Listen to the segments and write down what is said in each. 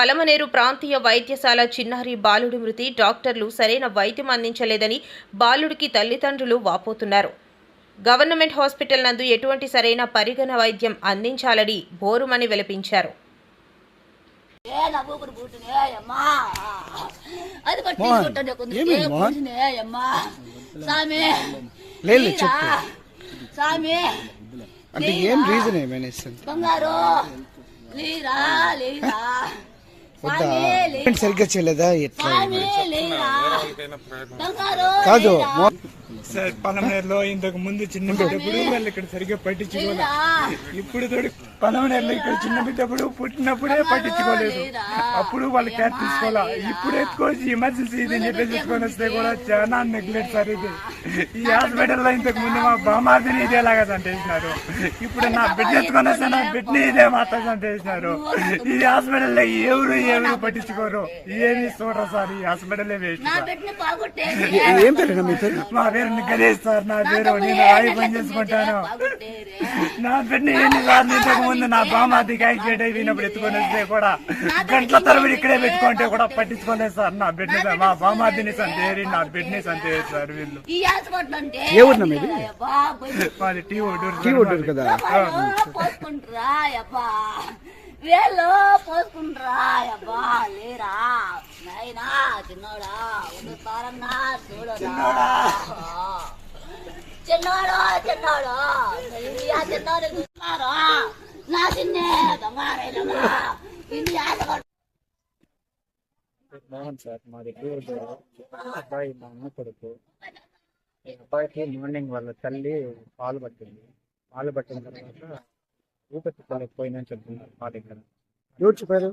పలమనేరు ప్రాంతీయ వైద్యశాల చిన్నారి బాలుడి మృతి. డాక్టర్లు సరైన వైద్యం అందించలేదని బాలుడికి తల్లిదండ్రులు వాపోతున్నారు. గవర్నమెంట్ హాస్పిటల్ నందు ఎటువంటి సరైన పరిగణ వైద్యం అందించాలని బోరుమని విలపించారు. అంటే ఏం రీజన్ ఏమైనా బంగారు. లేరా లేరా సరిగ్గా చేయలేదా? ఎట్లా? కాదు సార్ పలమనేరులో ఇంతకు ముందు చిన్న బిడ్డప్పుడు వాళ్ళు ఇక్కడ సరిగ్గా పట్టించుకోలేదు? ఇప్పుడు తోడు పలమనేరులో ఇక్కడ చిన్న బిడ్డప్పుడు పుట్టినప్పుడే పట్టించుకోలేదు. అప్పుడు వాళ్ళు కేర్ తీసుకోవాలా? ఇప్పుడు ఎత్తుకోవచ్చు ఎమర్జెన్సీ ఇది అని చెప్పేసి ఎత్తుకొని వస్తే కూడా చాలా నెగ్లెక్ట్ సార్ ఇది. ఈ హాస్పిటల్లో ఇంతకు ముందు మా బామార్దిని ఇదేలాగా చంపేసినారు ఇప్పుడు నా బిడ్డ ఎత్తుకొని వస్తే నా బిడ్డని ఇదే మాత్రం చంపేసినారు ఈ హాస్పిటల్లో ఎవరు ఎవరు పట్టించుకోరు? ఏమి చూడరు సార్ ఈ హాస్పిటల్ వేస్ట్ ఏం పేరు? మీ పేరు గణేష్ సార్ నా పేరు నేను రాయి పని చేసుకుంటాను. నా బిడ్డ ఎన్నిసార్లు ఇంతకు ముందు నా బామాదికి యాక్సిడెంట్ అయిపోయినప్పుడు ఎత్తుకొని వస్తే కూడా గంటల తరబడి ఇక్కడే పెట్టుకుంటే కూడా పట్టించుకోలేదు సార్. నా బిడ్డ మా బామాదిని సంతేరి నా బిడ్డని సంతేరి సార్ వీళ్ళు. ఈ హాస్పిటల్ అంటే ఏ ఊరు మాది టీ ఒడ్డూరు టీ కొట్టారు కదా. వేళ్ళు పోసుకుంటారా అబ్బా లేరా? నాయనా చిన్నోడా ಒಂದು తారన్న చూడరా? చిన్నోడు. చిన్నోడు ఇండియా చిన్నోడు చూస్తున్నారా? నా చిన్నే బంగారైనమ్మా ఇండియా మోహన్ సార్. మాది టూర్ అబ్బాయి మా అమ్మ కొడుకు. అబ్బాయికి మార్నింగ్ వాళ్ళ తల్లి పాలు పట్టింది. పాలు పట్టిన తర్వాత ఊపిరితిత్తులు పోయిందని చెప్తున్నారు మా దగ్గర ఎవరు చెప్పారు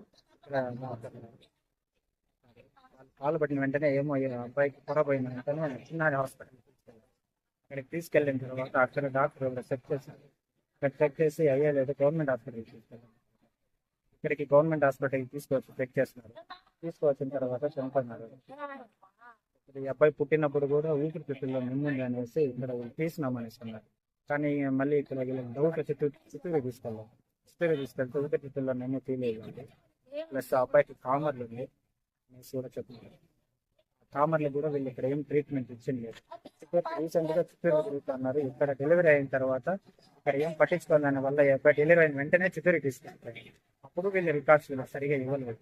పట్టిన వెంటనే ఏమో అబ్బాయికి పొర పోయిన వెంటనే చిన్న హాస్పిటల్ అక్కడికి తీసుకెళ్ళిన తర్వాత అక్కడ డాక్టర్ చెక్ చేశారు. ఇక్కడ చెక్ చేసి అయ్యలేదు గవర్నమెంట్ హాస్పిటల్కి తీసుకెళ్ళారు. ఇక్కడికి గవర్నమెంట్ హాస్పిటల్కి తీసుకొచ్చి చెక్ చేస్తున్నారు. తీసుకువచ్చిన తర్వాత చనిపోయినారు. ఇప్పుడు ఈ అబ్బాయి పుట్టినప్పుడు కూడా ఊపిరితిత్తుల్లో నిమ్ముంది అనేసి ఇక్కడ తీసినామనేసి అన్నారు. కానీ మళ్ళీ ఇక్కడ డౌట్ చిత్తూరు చిత్తూరు తీసుకెళ్ళాం. చిత్తూరు తీసుకెళ్తే ఊపిరితిత్తుల్లో నిమ్ము ఫీల్ అయ్యాను ప్లస్ ఆ అబ్బాయికి కామర్లు ఉంది అనేసి కూడా చెప్తున్నారు కామర్లు కూడా వీళ్ళు ఇక్కడ ఏం ట్రీట్మెంట్ ఇచ్చింది లేదు రీసెంట్గా చిత్తూరు తిరుగుతున్నారు ఇక్కడ డెలివరీ అయిన తర్వాత ఇక్కడ ఏం పట్టించుకోవాలని దాని వల్ల ఈ అబ్బాయి డెలివరీ అయిన వెంటనే చిత్తూరు తీసుకెళ్తారు అప్పుడు వీళ్ళు రికార్డ్స్ సరిగా ఇవ్వలేదు.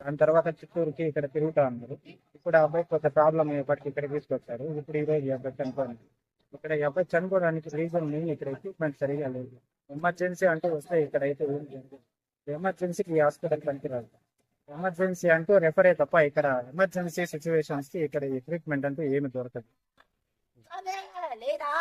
దాని తర్వాత చిత్తూరుకి ఇక్కడ తిరుగుతా ఉన్నారు ఇప్పుడు ఆ అబ్బాయికి కొంత ప్రాబ్లం అయ్యేపటికి ఇక్కడ తీసుకొచ్చారు. ఇప్పుడు ఈరోజు ఈ అబ్బాయి అనుకోండి ఇక్కడ ఈ అబ్బాయి చనిపోవడానికి రీజన్ మెయిన్ ఇక్కడ ఎక్విప్మెంట్ సరిగా లేదు. ఎమర్జెన్సీ అంటూ వస్తే ఇక్కడ అయితే ఏం లేదు ఎమర్జెన్సీకి ఈ హాస్పిటల్ పనికిరాదు. ఎమర్జెన్సీ అంటూ రెఫరే తప్ప ఇక్కడ ఎమర్జెన్సీ సిచ్యువేషన్స్కి ఇక్కడ ఎక్విప్మెంట్ అంటూ ఏమి దొరకదు. లేదా?